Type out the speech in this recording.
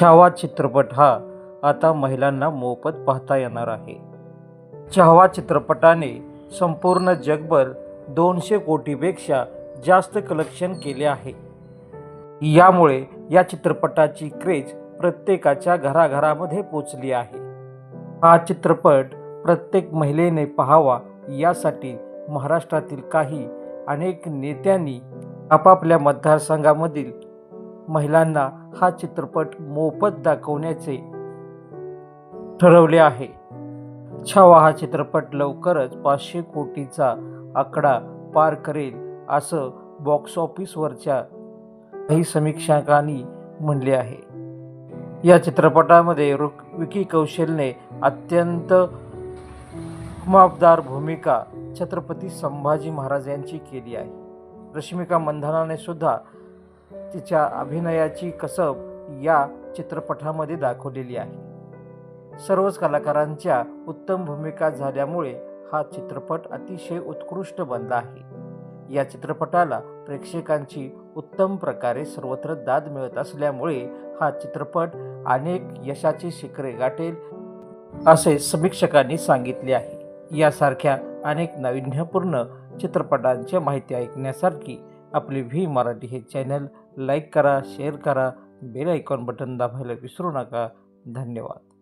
छावा चित्रपट हा आता महिलांना मोफत पाहता येणार आहे. छावा चित्रपटाने संपूर्ण जगभर दोनशे कोटीपेक्षा जास्त कलेक्शन केले आहे. यामुळे या चित्रपटाची क्रेज प्रत्येकाच्या घराघरामध्ये पोचली आहे. हा चित्रपट प्रत्येक महिलेने पाहावा यासाठी महाराष्ट्रातील काही अनेक नेत्यांनी आपापल्या मतदारसंघामधील महिलांना हा चित्रपट मोफत दाखवण्याचे ठरवले आहे. छावा हा चित्रपट लवकरच पाचशे कोटीचा आकडा पार करेल असं बॉक्स ऑफिसवरच्या काही समीक्षकांनी म्हणले आहे. या चित्रपटामध्ये रुक विकी कौशलने अत्यंत मापदार भूमिका छत्रपती संभाजी महाराज यांची केली आहे. रश्मिका मंधानाने सुद्धा तिच्या अभिनयाची कसब या चित्रपटामध्ये दाखवलेली आहे. सर्वच कलाकारांच्या उत्तम भूमिका झाल्यामुळे हा चित्रपट अतिशय उत्कृष्ट बनला आहे. या चित्रपटाला प्रेक्षकांची उत्तम प्रकारे सर्वत्र दाद मिळत असल्यामुळे हा चित्रपट अनेक यशाची शिखरे गाठेल असे समीक्षकांनी सांगितले आहे. यासारख्या अनेक नाविन्यपूर्ण चित्रपटांची माहिती ऐकण्यासारखी आपली व्ही मराठी हे चॅनल लाईक करा शेअर करा बेल आयकॉन बटन दाबायला विसरू नका. धन्यवाद.